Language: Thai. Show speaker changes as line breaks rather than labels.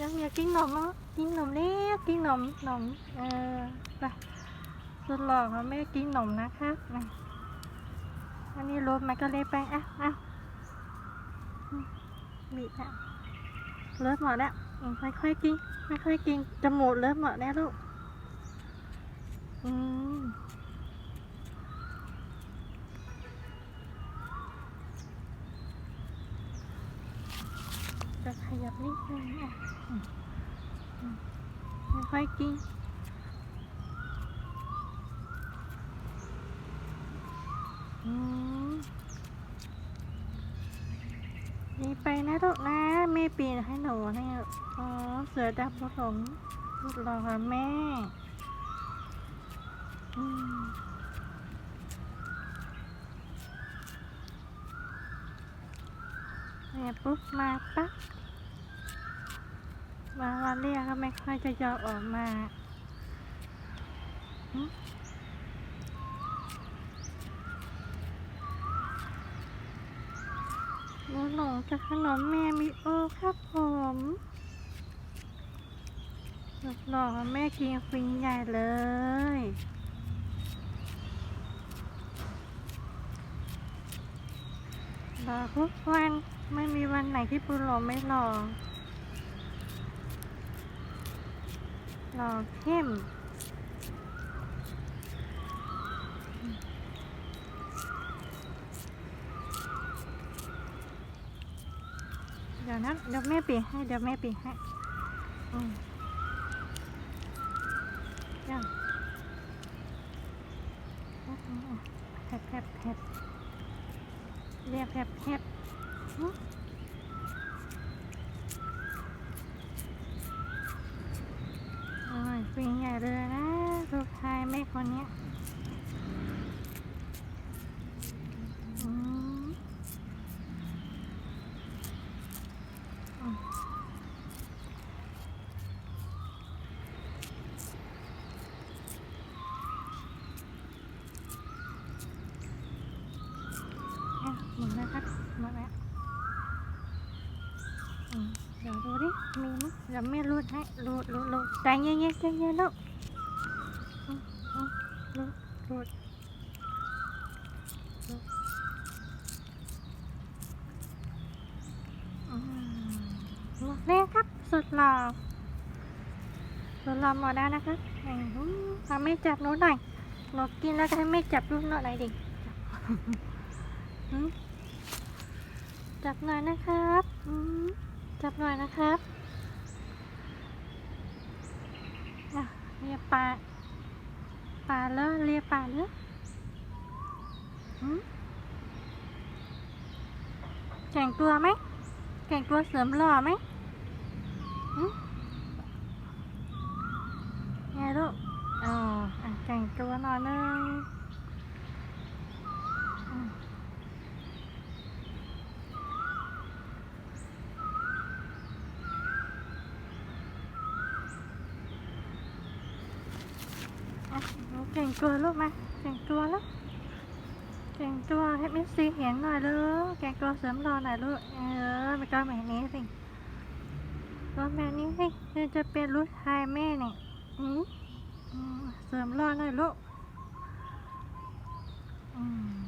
ยังอยากกินนมอะกินนมแล้วกินนมนมเออไปสุดหล่อเขาไม่กินนมนะครับนะอันนี้รถมันก็เล็กไปอะอะมบีบอะเลิศหมดแล้วอืมค่อยๆกินค่อยๆกินจมูกเลิศหมดแล้วลูกอืมจะข ยับนิดนึงค่อยกินนี่ไปนะลูกนะแม่ปีนให้หนูให้อ๋อเสือดำผสมลูกรอค่ะแม่อืมแม่ปุ๊บมาปั๊บ มาเรียกก็ไม่ค่อยจะยอมออกมาหึหนูหลงจากขนมแม่มิโอครับผมหลอกว่าแม่กินฟินใหญ่เลยรอทุกวันไม่มีวันไหนที่ปูหลงไม่หลอก หลอเข้มเดี๋ยวนะเดี๋ยวแม่ปีให้เดี๋ยวแม่ปีให้อืมเดี๋ยวแผบแผบแผบเรียกแผบแผบ อืมโอ้ยปีใหญ่เลยนะลูกชายแม่คนเนี้ยอืมอะหมุนนะครับหมดแล้วอืม เดี๋ยวดูดิ มีไหมเดี๋ยวแม่รูดให้รูดรูดรูดใจเย็นๆใจเย็นลูกรูดรูดรูดอืมหมดแล้วครับ สุดหล่อสุดหล่อหมดแล้วนะครับอืมทำไม่จับหนูหน่อยหนูกินแล้วก็ให้ไม่จับลูกหน่อยดิอืมจับหน่อยนะครับอื จับหน่อยนะครับเรียปลาปลาเลอะเรียปลาเลอะอืมแข่งตัวไหมแข่งตัวเสริมหล่อไหมอืมไงลูกอ๋ออะแข่งตัวหน่อยนึงอืม อะ แก่งตัวลูกมาเก่งตัวแล้วเก่งตัวให้มิสซีเห็นหน่อยลูกแก่งตัวเสริมรอหน่อยลูกเออไม่ก็แบบนี้สิก็แบบนี้สิจะเป็นลูกชายแม่เนี่ยอืมอืมเสริมรอหน่อยลูกอืม